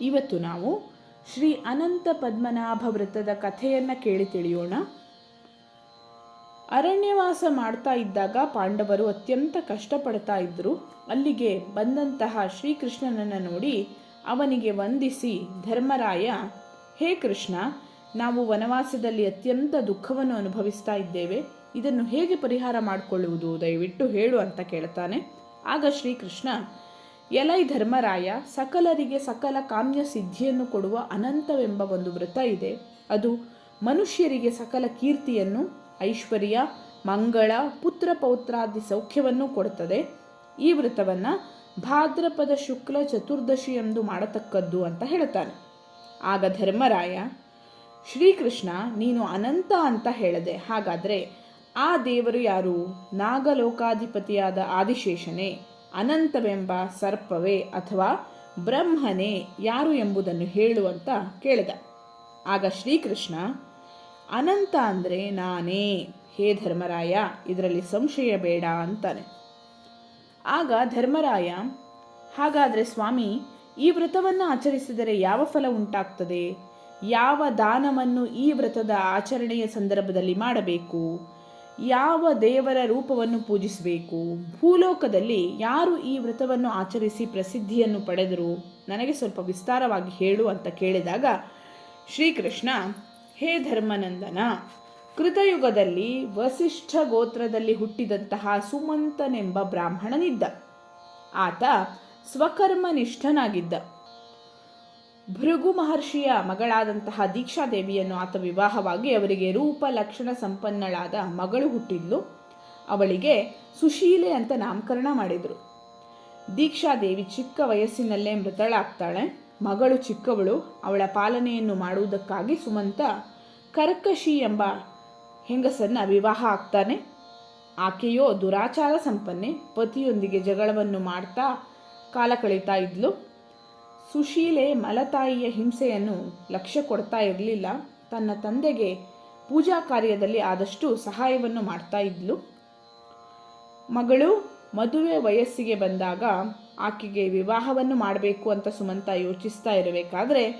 ಇವತ್ತು ನಾವು ಶ್ರೀ ಅನಂತ ಪದ್ಮನಾಭ ವೃತ್ತದ ಕಥೆಯನ್ನು ಕೇಳಿ ತಿಳಿಯೋಣ. ಅರಣ್ಯವಾಸ ಮಾಡ್ತಾ ಇದ್ದಾಗ ಪಾಂಡವರು ಅತ್ಯಂತ ಕಷ್ಟಪಡ್ತಾ ಇದ್ದರು ಅಲ್ಲಿಗೆ ಬಂದಂತಹ ಶ್ರೀಕೃಷ್ಣನನ್ನು ನೋಡಿ ಅವನಿಗೆ ವಂದಿಸಿ, ಧರ್ಮರಾಯ, ಹೇ ಕೃಷ್ಣ, ನಾವು ವನವಾಸದಲ್ಲಿ ಅತ್ಯಂತ ದುಃಖವನ್ನು ಅನುಭವಿಸ್ತಾ ಇದ್ದೇವೆ. ಇದನ್ನು ಹೇಗೆ ಪರಿಹಾರ ಮಾಡಿಕೊಳ್ಳುವುದು? ದಯವಿಟ್ಟು ಹೇಳು ಅಂತ ಕೇಳ್ತಾನೆ. ಆಗ ಶ್ರೀಕೃಷ್ಣ ಎಲೈ ಧರ್ಮರಾಯ ಸಕಲರಿಗೆ ಸಕಲ ಕಾಮ್ಯ ಸಿದ್ಧಿಯನ್ನು ಕೊಡುವ ಅನಂತವೆಂಬ ಒಂದು ವ್ರತ ಇದೆ. ಅದು ಮನುಷ್ಯರಿಗೆ ಸಕಲ ಕೀರ್ತಿಯನ್ನು, ಐಶ್ವರ್ಯ, ಮಂಗಳ, ಪುತ್ರ ಪೌತ್ರಾದಿ ಸೌಖ್ಯವನ್ನು ಕೊಡುತ್ತದೆ. ಈ ವೃತವನ್ನು ಭಾದ್ರಪದ ಶುಕ್ಲ ಚತುರ್ದಶಿ ಎಂದು ಮಾಡತಕ್ಕದ್ದು ಅಂತ ಹೇಳ್ತಾನೆ. ಆಗ ಧರ್ಮರಾಯ, ಶ್ರೀಕೃಷ್ಣ, ನೀನು ಅನಂತ ಅಂತ ಹೇಳಿದೆ, ಹಾಗಾದರೆ ಆ ದೇವರು ಯಾರು? ನಾಗಲೋಕಾಧಿಪತಿಯಾದ ಆದಿಶೇಷನೇ. ಅನಂತವೆಂಬ ಸರ್ಪವೇ ಅಥವಾ ಬ್ರಹ್ಮನೇ ಯಾರು ಎಂಬುದನ್ನು ಹೇಳುವಂತ ಕೇಳಿದ. ಆಗ ಶ್ರೀಕೃಷ್ಣ, ಅನಂತ ಅಂದರೆ ನಾನೇ, ಹೇ ಧರ್ಮರಾಯ, ಇದರಲ್ಲಿ ಸಂಶಯ ಬೇಡ ಅಂತಾನೆ. ಆಗ ಧರ್ಮರಾಯ, ಹಾಗಾದರೆ ಸ್ವಾಮಿ, ಈ ವ್ರತವನ್ನು ಆಚರಿಸಿದರೆ ಯಾವ ಫಲ ಉಂಟಾಗ್ತದೆ? ಯಾವ ದಾನವನ್ನು ಈ ವ್ರತದ ಆಚರಣೆಯ ಸಂದರ್ಭದಲ್ಲಿ ಮಾಡಬೇಕು? ಯಾವ ದೇವರ ರೂಪವನ್ನು ಪೂಜಿಸಬೇಕು? ಭೂಲೋಕದಲ್ಲಿ ಯಾರು ಈ ವ್ರತವನ್ನು ಆಚರಿಸಿ ಪ್ರಸಿದ್ಧಿಯನ್ನು ಪಡೆದರು? ನನಗೆ ಸ್ವಲ್ಪ ವಿಸ್ತಾರವಾಗಿ ಹೇಳು ಅಂತ ಕೇಳಿದಾಗ, ಶ್ರೀಕೃಷ್ಣ, ಹೇ ಧರ್ಮನಂದನ, ಕೃತಯುಗದಲ್ಲಿ ವಸಿಷ್ಠ ಗೋತ್ರದಲ್ಲಿ ಹುಟ್ಟಿದಂತಹ ಸುಮಂತನೆಂಬ ಬ್ರಾಹ್ಮಣನಿದ್ದ. ಆತ ಸ್ವಕರ್ಮನಿಷ್ಠನಾಗಿದ್ದ. ಭೃಗು ಮಹರ್ಷಿಯ ಮಗಳಾದಂತಹ ದೀಕ್ಷಾದೇವಿಯನ್ನು ಆತ ವಿವಾಹವಾಗಿ ಅವರಿಗೆ ರೂಪ ಲಕ್ಷಣ ಸಂಪನ್ನಳಾದ ಮಗಳು ಹುಟ್ಟಿದ್ಲು. ಅವಳಿಗೆ ಸುಶೀಲೆ ಅಂತ ನಾಮಕರಣ ಮಾಡಿದರು. ದೀಕ್ಷಾದೇವಿ ಚಿಕ್ಕ ವಯಸ್ಸಿನಲ್ಲೇ ಮೃತಳಾಗ್ತಾಳೆ. ಮಗಳು ಚಿಕ್ಕವಳು. ಅವಳ ಪಾಲನೆಯನ್ನು ಮಾಡುವುದಕ್ಕಾಗಿ ಸುಮಂತ ಕರ್ಕಶಿ ಎಂಬ ಹೆಂಗಸನ್ನು ವಿವಾಹ ಆಗ್ತಾನೆ. ಆಕೆಯೋ ದುರಾಚಾರ ಸಂಪನ್ನೆ, ಪತಿಯೊಂದಿಗೆ ಜಗಳವನ್ನು ಮಾಡ್ತಾ ಕಾಲ ಕಳೀತಾ ಇದ್ಲು. ಸುಶೀಲೆ ಮಲತಾಯಿಯ ಹಿಂಸೆಯನ್ನು ಲಕ್ಷ್ಯ ಕೊಡ್ತಾ ಇರಲಿಲ್ಲ. ತನ್ನ ತಂದೆಗೆ ಪೂಜಾ ಕಾರ್ಯದಲ್ಲಿ ಆದಷ್ಟು ಸಹಾಯವನ್ನು ಮಾಡ್ತಾ ಇದ್ಲು. ಮಗಳು ಮದುವೆ ವಯಸ್ಸಿಗೆ ಬಂದಾಗ ಆಕೆಗೆ ವಿವಾಹವನ್ನು ಮಾಡಬೇಕು ಅಂತ ಸುಮಂತ ಯೋಚಿಸ್ತಾ ಇರಬೇಕಾದ್ರೆ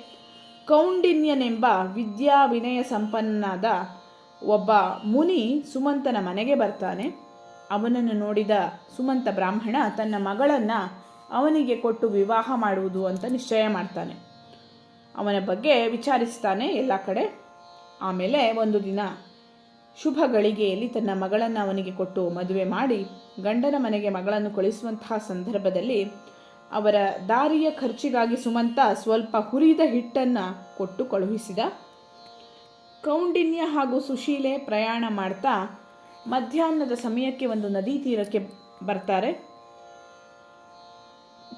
ಕೌಂಡಿನ್ಯನೆಂಬ ವಿದ್ಯಾ ವಿನಯ ಸಂಪನ್ನನಾದ ಒಬ್ಬ ಮುನಿ ಸುಮಂತನ ಮನೆಗೆ ಬರ್ತಾನೆ. ಅವನನ್ನು ನೋಡಿದ ಸುಮಂತ ಬ್ರಾಹ್ಮಣ ತನ್ನ ಮಗಳನ್ನು ಅವನಿಗೆ ಕೊಟ್ಟು ವಿವಾಹ ಮಾಡುವುದು ಅಂತ ನಿಶ್ಚಯ ಮಾಡ್ತಾನೆ. ಅವನ ಬಗ್ಗೆ ವಿಚಾರಿಸ್ತಾನೆ ಎಲ್ಲ ಕಡೆ. ಆಮೇಲೆ ಒಂದು ದಿನ ಶುಭ ಗಳಿಗೆಯಲ್ಲಿ ತನ್ನ ಮಗಳನ್ನು ಅವನಿಗೆ ಕೊಟ್ಟು ಮದುವೆ ಮಾಡಿ ಗಂಡನ ಮನೆಗೆ ಮಗಳನ್ನು ಕಳಿಸುವಂತಹ ಸಂದರ್ಭದಲ್ಲಿ ಅವರ ದಾರಿಯ ಖರ್ಚಿಗಾಗಿ ಸುಮಂತ ಸ್ವಲ್ಪ ಹುರಿದ ಹಿಟ್ಟನ್ನು ಕೊಟ್ಟು ಕಳುಹಿಸಿದ. ಕೌಂಡಿನ್ಯ ಹಾಗೂ ಸುಶೀಲೆ ಪ್ರಯಾಣ ಮಾಡ್ತಾ ಮಧ್ಯಾಹ್ನದ ಸಮಯಕ್ಕೆ ಒಂದು ನದಿ ತೀರಕ್ಕೆ ಬರ್ತಾರೆ.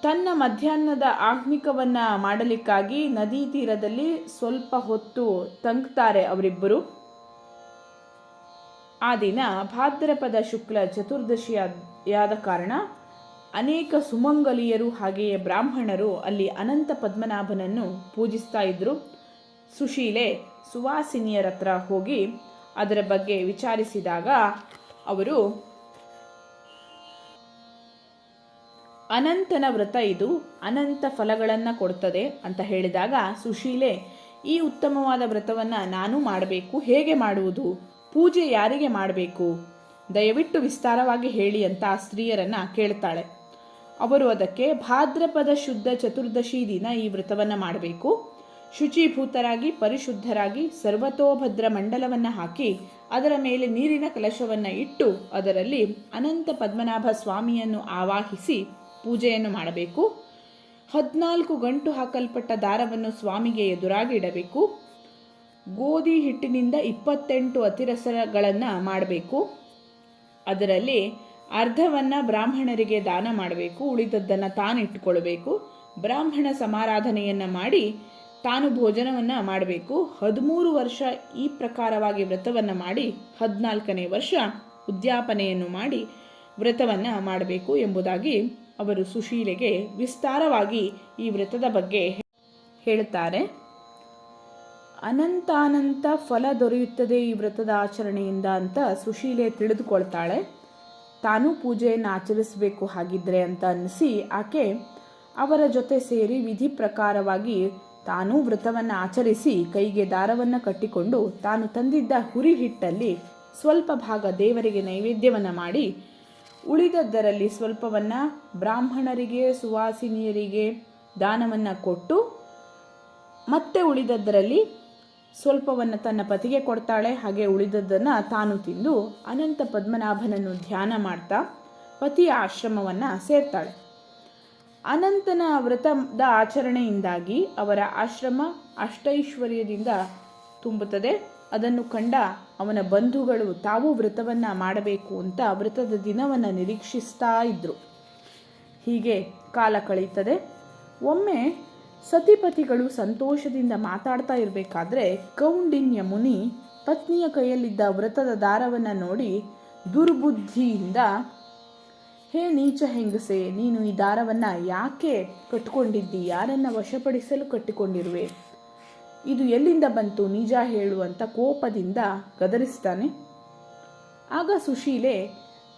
ತನ್ನ ಮಧ್ಯಾಹ್ನದ ಆಹ್ನಿಕವನ್ನ ಮಾಡಲಿಕ್ಕಾಗಿ ನದಿ ತೀರದಲ್ಲಿ ಸ್ವಲ್ಪ ಹೊತ್ತು ತಂಗ್ತಾರೆ ಅವರಿಬ್ಬರು. ಆ ದಿನ ಭಾದ್ರಪದ ಶುಕ್ಲ ಚತುರ್ದಶಿಯಾದ ಕಾರಣ ಅನೇಕ ಸುಮಂಗಲಿಯರು ಹಾಗೆಯೇ ಬ್ರಾಹ್ಮಣರು ಅಲ್ಲಿ ಅನಂತ ಪದ್ಮನಾಭನನ್ನು ಪೂಜಿಸ್ತಾ ಇದ್ದರು ಸುಶೀಲೆ ಸುವಾಸಿನಿಯರ ಹತ್ರ ಹೋಗಿ ಅದರ ಬಗ್ಗೆ ವಿಚಾರಿಸಿದಾಗ ಅವರು ಅನಂತನ ವ್ರತ ಇದು ಅನಂತ ಫಲಗಳನ್ನು ಕೊಡ್ತದೆ ಅಂತ ಹೇಳಿದಾಗ ಸುಶೀಲೆ, ಈ ಉತ್ತಮವಾದ ವ್ರತವನ್ನು ನಾನು ಮಾಡಬೇಕು, ಹೇಗೆ ಮಾಡುವುದು, ಪೂಜೆ ಯಾರಿಗೆ ಮಾಡಬೇಕು? ದಯವಿಟ್ಟು ವಿಸ್ತಾರವಾಗಿ ಹೇಳಿ ಅಂತ ಆ ಸ್ತ್ರೀಯರನ್ನು ಕೇಳ್ತಾಳೆ. ಅವರು ಅದಕ್ಕೆ ಭಾದ್ರಪದ ಶುದ್ಧ ಚತುರ್ದಶಿ ದಿನ ಈ ವ್ರತವನ್ನು ಮಾಡಬೇಕು. ಶುಚಿಭೂತರಾಗಿ, ಪರಿಶುದ್ಧರಾಗಿ ಸರ್ವತೋಭದ್ರ ಮಂಡಲವನ್ನು ಹಾಕಿ ಅದರ ಮೇಲೆ ನೀರಿನ ಕಲಶವನ್ನು ಇಟ್ಟು ಅದರಲ್ಲಿ ಅನಂತ ಪದ್ಮನಾಭ ಸ್ವಾಮಿಯನ್ನು ಆವಾಹಿಸಿ ಪೂಜೆಯನ್ನು ಮಾಡಬೇಕು. ಹದಿನಾಲ್ಕು ಗಂಟು ಹಾಕಲ್ಪಟ್ಟ ದಾರವನ್ನು ಸ್ವಾಮಿಗೆ ಎದುರಾಗಿ ಇಡಬೇಕು. ಗೋಧಿ ಹಿಟ್ಟಿನಿಂದ ಇಪ್ಪತ್ತೆಂಟು ಅತಿರಸಗಳನ್ನು ಮಾಡಬೇಕು. ಅದರಲ್ಲಿ ಅರ್ಧವನ್ನು ಬ್ರಾಹ್ಮಣರಿಗೆ ದಾನ ಮಾಡಬೇಕು. ಉಳಿದದ್ದನ್ನು ತಾನು ಇಟ್ಟುಕೊಳ್ಬೇಕು. ಬ್ರಾಹ್ಮಣ ಸಮಾರಾಧನೆಯನ್ನು ಮಾಡಿ ತಾನು ಭೋಜನವನ್ನು ಮಾಡಬೇಕು. ಹದಿಮೂರು ವರ್ಷ ಈ ಪ್ರಕಾರವಾಗಿ ವ್ರತವನ್ನು ಮಾಡಿ ಹದಿನಾಲ್ಕನೇ ವರ್ಷ ಉದ್ಯಾಪನೆಯನ್ನು ಮಾಡಿ ವ್ರತವನ್ನು ಮಾಡಬೇಕು ಎಂಬುದಾಗಿ ಅವರು ಸುಶೀಲೆಗೆ ವಿಸ್ತಾರವಾಗಿ ಈ ವ್ರತದ ಬಗ್ಗೆ ಹೇಳುತ್ತಾರೆ. ಅನಂತಾನಂತ ಫಲ ದೊರೆಯುತ್ತದೆ ಈ ವ್ರತದ ಆಚರಣೆಯಿಂದ ಅಂತ ಸುಶೀಲೆ ತಿಳಿದುಕೊಳ್ತಾಳೆ. ತಾನೂ ಪೂಜೆಯನ್ನು ಆಚರಿಸಬೇಕು ಹಾಗಿದ್ರೆ ಅಂತ ಅನ್ನಿಸಿ ಆಕೆ ಅವರ ಜೊತೆ ಸೇರಿ ವಿಧಿ ಪ್ರಕಾರವಾಗಿ ತಾನೂ ವ್ರತವನ್ನು ಆಚರಿಸಿ ಕೈಗೆ ದಾರವನ್ನು ಕಟ್ಟಿಕೊಂಡು ತಾನು ತಂದಿದ್ದ ಹುರಿ ಹಿಟ್ಟಲ್ಲಿ ಸ್ವಲ್ಪ ಭಾಗ ದೇವರಿಗೆ ನೈವೇದ್ಯವನ್ನು ಮಾಡಿ ಉಳಿದದ್ದರಲ್ಲಿ ಸ್ವಲ್ಪವನ್ನು ಬ್ರಾಹ್ಮಣರಿಗೆ, ಸುವಾಸಿನಿಯರಿಗೆ ದಾನವನ್ನು ಕೊಟ್ಟು, ಮತ್ತೆ ಉಳಿದದ್ದರಲ್ಲಿ ಸ್ವಲ್ಪವನ್ನು ತನ್ನ ಪತಿಗೆ ಕೊಡ್ತಾಳೆ. ಹಾಗೆ ಉಳಿದದ್ದನ್ನು ತಾನು ತಿಂದು ಅನಂತ ಪದ್ಮನಾಭನನ್ನು ಧ್ಯಾನ ಮಾಡ್ತಾ ಪತಿಯ ಆಶ್ರಮವನ್ನು ಸೇರ್ತಾಳೆ. ಅನಂತನ ವ್ರತದ ಆಚರಣೆಯಿಂದಾಗಿ ಅವರ ಆಶ್ರಮ ಅಷ್ಟೈಶ್ವರ್ಯದಿಂದ ತುಂಬುತ್ತದೆ. ಅದನ್ನು ಕಂಡ ಅವನ ಬಂಧುಗಳು ತಾವೂ ವ್ರತವನ್ನು ಮಾಡಬೇಕು ಅಂತ ವ್ರತದ ದಿನವನ್ನು ನಿರೀಕ್ಷಿಸ್ತಾ ಇದ್ದರು ಹೀಗೆ ಕಾಲ ಕಳೀತದೆ ಒಮ್ಮೆ ಸತಿಪತಿಗಳು ಸಂತೋಷದಿಂದ ಮಾತಾಡ್ತಾ ಇರಬೇಕಾದ್ರೆ ಕೌಂಡಿನ್ಯ ಮುನಿ ಪತ್ನಿಯ ಕೈಯಲ್ಲಿದ್ದ ವ್ರತದ ದಾರವನ್ನು ನೋಡಿ ದುರ್ಬುದ್ಧಿಯಿಂದ, ಹೇ ನೀಚ ಹೆಂಗಸೆ, ನೀನು ಈ ದಾರವನ್ನು ಯಾಕೆ ಕಟ್ಕೊಂಡಿದ್ದಿ ಯಾರನ್ನು ವಶಪಡಿಸಲು ಕಟ್ಟಿಕೊಂಡಿರುವೆ. ಇದು ಎಲ್ಲಿಂದ ಬಂತು ನಿಜ ಹೇಳು ಅಂತ ಕೋಪದಿಂದ ಗದರಿಸ್ತಾನೆ. ಆಗ ಸುಶೀಲೆ,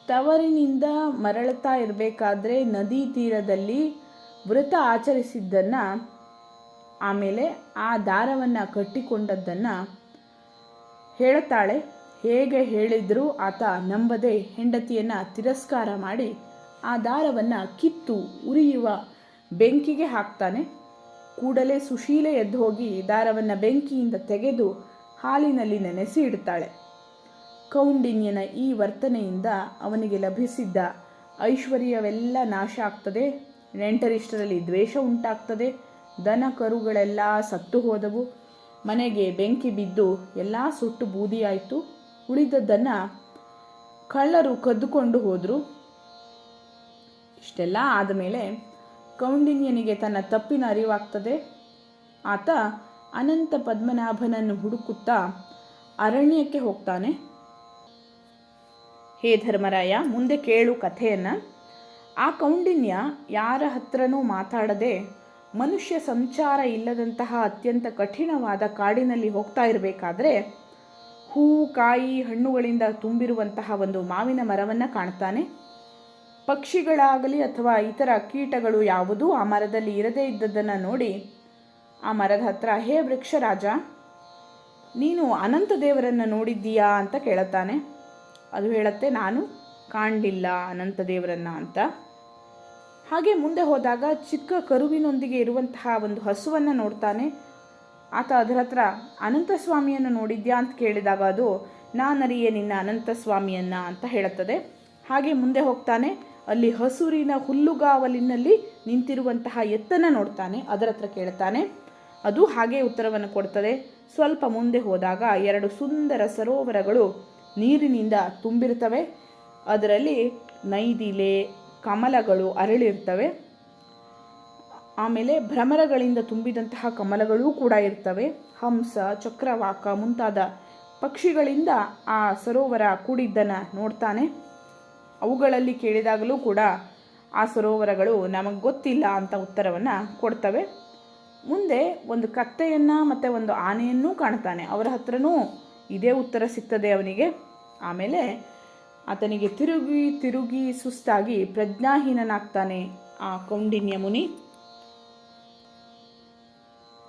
ತವರಿನಿಂದ ಮರಳುತ್ತಾ ಇರಬೇಕಾದ್ರೆ ನದಿ ತೀರದಲ್ಲಿ ವ್ರತ ಆಚರಿಸಿದ್ದನ್ನು, ಆಮೇಲೆ ಆ ದಾರವನ್ನು ಕಟ್ಟಿಕೊಂಡದ್ದನ್ನು ಹೇಳುತ್ತಾಳೆ. ಹೇಗೆ ಹೇಳಿದರೂ ಆತ ನಂಬದೆ ಹೆಂಡತಿಯನ್ನು ತಿರಸ್ಕಾರ ಮಾಡಿ ಆ ದಾರವನ್ನು ಕಿತ್ತು ಉರಿಯುವ ಬೆಂಕಿಗೆ ಹಾಕ್ತಾನೆ. ಕೂಡಲೇ ಸುಶೀಲೆ ಎದ್ದು ಹೋಗಿ ದಾರವನ್ನು ಬೆಂಕಿಯಿಂದ ತೆಗೆದು ಹಾಲಿನಲ್ಲಿ ನೆನೆಸಿ ಇಡ್ತಾಳೆ. ಕೌಂಡಿನ್ಯನ ಈ ವರ್ತನೆಯಿಂದ ಅವನಿಗೆ ಲಭಿಸಿದ್ದ ಐಶ್ವರ್ಯವೆಲ್ಲ ನಾಶ ಆಗ್ತದೆ. ನೆಂಟರಿಷ್ಟರಲ್ಲಿ ದ್ವೇಷ ಉಂಟಾಗ್ತದೆ. ದನ ಕರುಗಳೆಲ್ಲ ಸತ್ತು ಹೋದವು. ಮನೆಗೆ ಬೆಂಕಿ ಬಿದ್ದು ಎಲ್ಲ ಸುಟ್ಟು ಬೂದಿಯಾಯಿತು. ಉಳಿದದ್ದನ್ನು ಕಳ್ಳರು ಕದ್ದುಕೊಂಡು ಹೋದರು. ಇಷ್ಟೆಲ್ಲ ಆದಮೇಲೆ ಕೌಂಡಿನ್ಯನಿಗೆ ತನ್ನ ತಪ್ಪಿನ ಅರಿವಾಗ್ತದೆ. ಆತ ಅನಂತ ಪದ್ಮನಾಭನನ್ನು ಹುಡುಕುತ್ತಾ ಅರಣ್ಯಕ್ಕೆ ಹೋಗ್ತಾನೆ. ಹೇ ಧರ್ಮರಾಯ, ಮುಂದೆ ಕೇಳು ಕಥೆಯನ್ನು. ಆ ಕೌಂಡಿನ್ಯ ಯಾರ ಹತ್ರನೂ ಮಾತಾಡದೆ ಮನುಷ್ಯ ಸಂಚಾರ ಇಲ್ಲದಂತಹ ಅತ್ಯಂತ ಕಠಿಣವಾದ ಕಾಡಿನಲ್ಲಿ ಹೋಗ್ತಾ ಇರಬೇಕಾದ್ರೆ ಹೂ, ಕಾಯಿ, ಹಣ್ಣುಗಳಿಂದ ತುಂಬಿರುವಂತಹ ಒಂದು ಮಾವಿನ ಮರವನ್ನು ಕಾಣ್ತಾನೆ. ಪಕ್ಷಿಗಳಾಗಲಿ ಅಥವಾ ಇತರ ಕೀಟಗಳು ಯಾವುದೂ ಆ ಮರದಲ್ಲಿ ಇರದೇ ಇದ್ದದ್ದನ್ನು ನೋಡಿ, ಆ ಮರದ ಹತ್ರ, ಹೇ ವೃಕ್ಷರಾಜ ನೀನು ಅನಂತ ದೇವರನ್ನು ನೋಡಿದ್ದೀಯಾ? ಅಂತ ಕೇಳುತ್ತಾನೆ. ಅದು ಹೇಳುತ್ತೆ, ನಾನು ಕಾಣಲಿಲ್ಲ ಅನಂತ ದೇವರನ್ನು ಅಂತ. ಹಾಗೆ ಮುಂದೆ ಹೋದಾಗ ಚಿಕ್ಕ ಕರುವಿನೊಂದಿಗೆ ಇರುವಂತಹ ಒಂದು ಹಸುವನ್ನು ನೋಡ್ತಾನೆ. ಆತ ಅದರ ಹತ್ರ, ಅನಂತ ಸ್ವಾಮಿಯನ್ನು ನೋಡಿದ್ಯಾ? ಅಂತ ಕೇಳಿದಾಗ ಅದು, ನಾನರಿಯೇ ನಿನ್ನ ಅನಂತ ಸ್ವಾಮಿಯನ್ನ ಅಂತ ಹೇಳುತ್ತದೆ. ಹಾಗೆ ಮುಂದೆ ಹೋಗ್ತಾನೆ. ಅಲ್ಲಿ ಹಸುರಿನ ಹುಲ್ಲುಗಾವಲಿನಲ್ಲಿ ನಿಂತಿರುವಂತಹ ಎತ್ತನ ನೋಡ್ತಾನೆ, ಅದರ ಹತ್ರ ಕೇಳ್ತಾನೆ. ಅದು ಹಾಗೆ ಉತ್ತರವನ್ನು ಕೊಡ್ತದೆ. ಸ್ವಲ್ಪ ಮುಂದೆ ಹೋದಾಗ ಎರಡು ಸುಂದರ ಸರೋವರಗಳು ನೀರಿನಿಂದ ತುಂಬಿರ್ತವೆ ಅದರಲ್ಲಿ ನೈದಿಲೆ, ಕಮಲಗಳು ಅರಳಿರ್ತವೆ. ಆಮೇಲೆ ಭ್ರಮರಗಳಿಂದ ತುಂಬಿದಂತಹ ಕಮಲಗಳೂ ಕೂಡ ಇರ್ತವೆ. ಹಂಸ, ಚಕ್ರವಾಕ ಮುಂತಾದ ಪಕ್ಷಿಗಳಿಂದ ಆ ಸರೋವರ ಕೂಡಿದ್ದನ್ನು ನೋಡ್ತಾನೆ. ಅವುಗಳಲ್ಲಿ ಕೇಳಿದಾಗಲೂ ಕೂಡ ಆ ಸರೋವರಗಳು ನಮಗೆ ಗೊತ್ತಿಲ್ಲ ಅಂತ ಉತ್ತರವನ್ನು ಕೊಡ್ತವೆ. ಮುಂದೆ ಒಂದು ಕತ್ತೆಯನ್ನು ಮತ್ತು ಒಂದು ಆನೆಯನ್ನೂ ಕಾಣ್ತಾನೆ ಅವರ ಹತ್ರನೂ ಇದೇ ಉತ್ತರ ಸಿಗ್ತದೆ ಅವನಿಗೆ. ಆಮೇಲೆ ಆತನಿಗೆ ತಿರುಗಿ ತಿರುಗಿ ಸುಸ್ತಾಗಿ ಪ್ರಜ್ಞಾಹೀನನಾಗ್ತಾನೆ ಆ ಕೌಂಡಿನ್ಯ ಮುನಿ.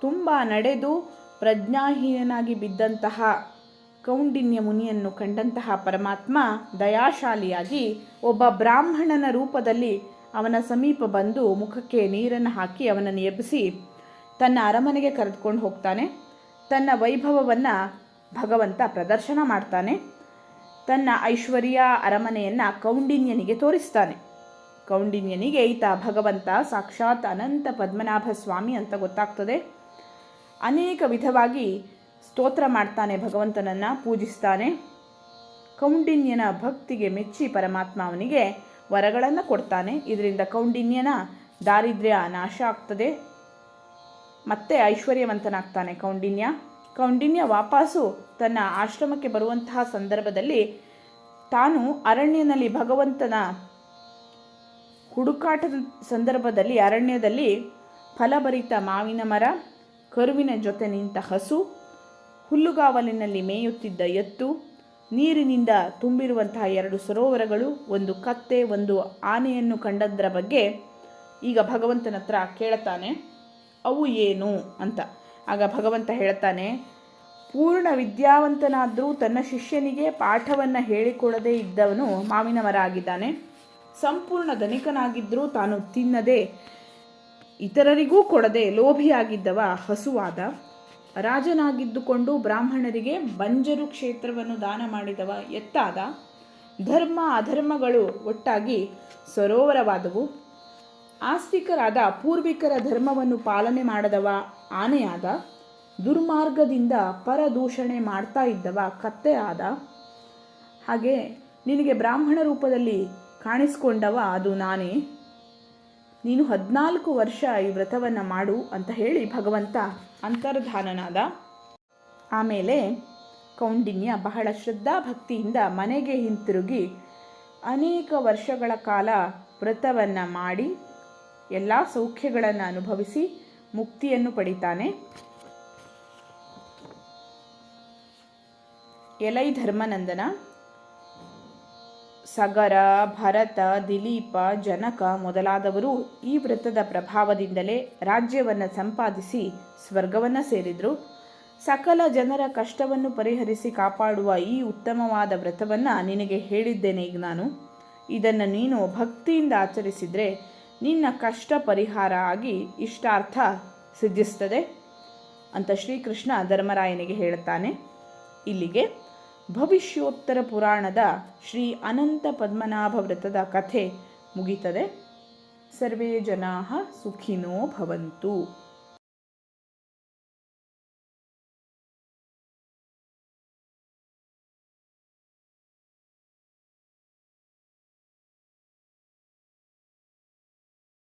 ತುಂಬ ನಡೆದು ಪ್ರಜ್ಞಾಹೀನನಾಗಿ ಬಿದ್ದಂತಹ ಕೌಂಡಿನ್ಯ ಮುನಿಯನ್ನು ಕಂಡಂತಹ ಪರಮಾತ್ಮ ದಯಾಶಾಲಿಯಾಗಿ ಒಬ್ಬ ಬ್ರಾಹ್ಮಣನ ರೂಪದಲ್ಲಿ ಅವನ ಸಮೀಪ ಬಂದು ಮುಖಕ್ಕೆ ನೀರನ್ನು ಹಾಕಿ ಅವನನ್ನು ಎಬ್ಬಿಸಿ ತನ್ನ ಅರಮನೆಗೆ ಕರೆದುಕೊಂಡು ಹೋಗ್ತಾನೆ. ತನ್ನ ವೈಭವವನ್ನು ಭಗವಂತ ಪ್ರದರ್ಶನ ಮಾಡ್ತಾನೆ. ತನ್ನ ಐಶ್ವರ್ಯ ಅರಮನೆಯನ್ನು ಕೌಂಡಿನ್ಯನಿಗೆ ತೋರಿಸ್ತಾನೆ. ಕೌಂಡಿನ್ಯನಿಗೆ ಈತ ಭಗವಂತ ಸಾಕ್ಷಾತ್ ಅನಂತ ಪದ್ಮನಾಭ ಸ್ವಾಮಿ ಅಂತ ಗೊತ್ತಾಗ್ತದೆ. ಅನೇಕ ವಿಧವಾಗಿ ಸ್ತೋತ್ರ ಮಾಡ್ತಾನೆ, ಭಗವಂತನನ್ನು ಪೂಜಿಸ್ತಾನೆ. ಕೌಂಡಿನ್ಯನ ಭಕ್ತಿಗೆ ಮೆಚ್ಚಿ ಪರಮಾತ್ಮ ಅವನಿಗೆ ವರಗಳನ್ನು ಕೊಡ್ತಾನೆ. ಇದರಿಂದ ಕೌಂಡಿನ್ಯನ ದಾರಿದ್ರ್ಯ ನಾಶ ಆಗ್ತದೆ. ಮತ್ತೆ ಐಶ್ವರ್ಯವಂತನಾಗ್ತಾನೆ ಕೌಂಡಿನ್ಯ. ಕೌಂಡಿನ್ಯ ವಾಪಸ್ಸು ತನ್ನ ಆಶ್ರಮಕ್ಕೆ ಬರುವಂತಹ ಸಂದರ್ಭದಲ್ಲಿ ತಾನು ಅರಣ್ಯನಲ್ಲಿ ಭಗವಂತನ ಹುಡುಕಾಟದ ಸಂದರ್ಭದಲ್ಲಿ, ಅರಣ್ಯದಲ್ಲಿ ಫಲಭರಿತ ಮಾವಿನ ಮರ, ಕರುವಿನ ಜೊತೆ ನಿಂತ ಹಸು ಹುಲ್ಲುಗಾವಲಿನಲ್ಲಿ ಮೇಯುತ್ತಿದ್ದ ಎತ್ತು, ನೀರಿನಿಂದ ತುಂಬಿರುವಂತಹ ಎರಡು ಸರೋವರಗಳು, ಒಂದು ಕತ್ತೆ, ಒಂದು ಆನೆಯನ್ನು ಕಂಡದರ ಬಗ್ಗೆ ಈಗ ಭಗವಂತನ ಹತ್ರ ಕೇಳ್ತಾನೆ, ಅವು ಏನು? ಅಂತ. ಆಗ ಭಗವಂತ ಹೇಳ್ತಾನೆ, ಪೂರ್ಣ ವಿದ್ಯಾವಂತನಾದರೂ ತನ್ನ ಶಿಷ್ಯನಿಗೆ ಪಾಠವನ್ನು ಹೇಳಿಕೊಡದೇ ಇದ್ದವನು ಮಾವಿನ ಮರ ಆಗಿದ್ದಾನೆ ಸಂಪೂರ್ಣ ಧನಿಕನಾಗಿದ್ದರೂ ತಾನು ತಿನ್ನದೆ, ಇತರರಿಗೂ ಕೊಡದೆ ಲೋಭಿಯಾಗಿದ್ದವ ಹಸುವಾದ. ರಾಜನಾಗಿದ್ದುಕೊಂಡು ಬ್ರಾಹ್ಮಣರಿಗೆ ಬಂಜರು ಕ್ಷೇತ್ರವನ್ನು ದಾನ ಮಾಡಿದವ ಎತ್ತಾದ. ಧರ್ಮ ಅಧರ್ಮಗಳು ಒಟ್ಟಾಗಿ ಸರೋವರವಾದವು. ಆಸ್ತಿಕರಾದ ಪೂರ್ವಿಕರ ಧರ್ಮವನ್ನು ಪಾಲನೆ ಮಾಡದವ ಆನೆಯಾದ. ದುರ್ಮಾರ್ಗದಿಂದ ಪರದೂಷಣೆ ಮಾಡ್ತಾ ಇದ್ದವ ಕತ್ತೆ ಆದ. ಹಾಗೆ ನಿನಗೆ ಬ್ರಾಹ್ಮಣ ರೂಪದಲ್ಲಿ ಕಾಣಿಸ್ಕೊಂಡವ ಅದು ನಾನೇ. ನೀನು ಹದಿನಾಲ್ಕು ವರ್ಷ ಈ ವ್ರತವನ್ನು ಮಾಡು ಅಂತ ಹೇಳಿ ಭಗವಂತ ಅಂತರ್ಧಾನನಾದ. ಆಮೇಲೆ ಕೌಂಡಿನ್ಯ ಬಹಳ ಶ್ರದ್ಧಾಭಕ್ತಿಯಿಂದ ಮನೆಗೆ ಹಿಂತಿರುಗಿ ಅನೇಕ ವರ್ಷಗಳ ಕಾಲ ವ್ರತವನ್ನು ಮಾಡಿ ಎಲ್ಲ ಸೌಖ್ಯಗಳನ್ನು ಅನುಭವಿಸಿ ಮುಕ್ತಿಯನ್ನು ಪಡಿತಾನೆ. ಎಲೈ ಧರ್ಮನಂದನ ಸಗರ, ಭರತ, ದಿಲೀಪ, ಜನಕ ಮೊದಲಾದವರು ಈ ವ್ರತದ ಪ್ರಭಾವದಿಂದಲೇ ರಾಜ್ಯವನ್ನು ಸಂಪಾದಿಸಿ ಸ್ವರ್ಗವನ್ನು ಸೇರಿದರು. ಸಕಲ ಜನರ ಕಷ್ಟವನ್ನು ಪರಿಹರಿಸಿ ಕಾಪಾಡುವ ಈ ಉತ್ತಮವಾದ ವ್ರತವನ್ನು ನಿನಗೆ ಹೇಳಿದ್ದೇನೆ ಈಗ ನಾನು. ಇದನ್ನು ನೀನು ಭಕ್ತಿಯಿಂದ ಆಚರಿಸಿದರೆ ನಿನ್ನ ಕಷ್ಟ ಪರಿಹಾರ ಆಗಿ ಇಷ್ಟಾರ್ಥ ಸಿದ್ಧಿಸ್ತದೆ ಅಂತ ಶ್ರೀಕೃಷ್ಣ ಧರ್ಮರಾಯನಿಗೆ ಹೇಳುತ್ತಾನೆ. ಇಲ್ಲಿಗೆ ಭವಿಷ್ಯೋತ್ತರ ಪುರಾಣದ ಶ್ರೀ ಅನಂತ ಪದ್ಮನಾಭ ವ್ರತದ ಕಥೆ ಮುಗಿತದೆ. ಸರ್ವೇ ಜನಾ ಸುಖಿನೋ ಭವಂತು.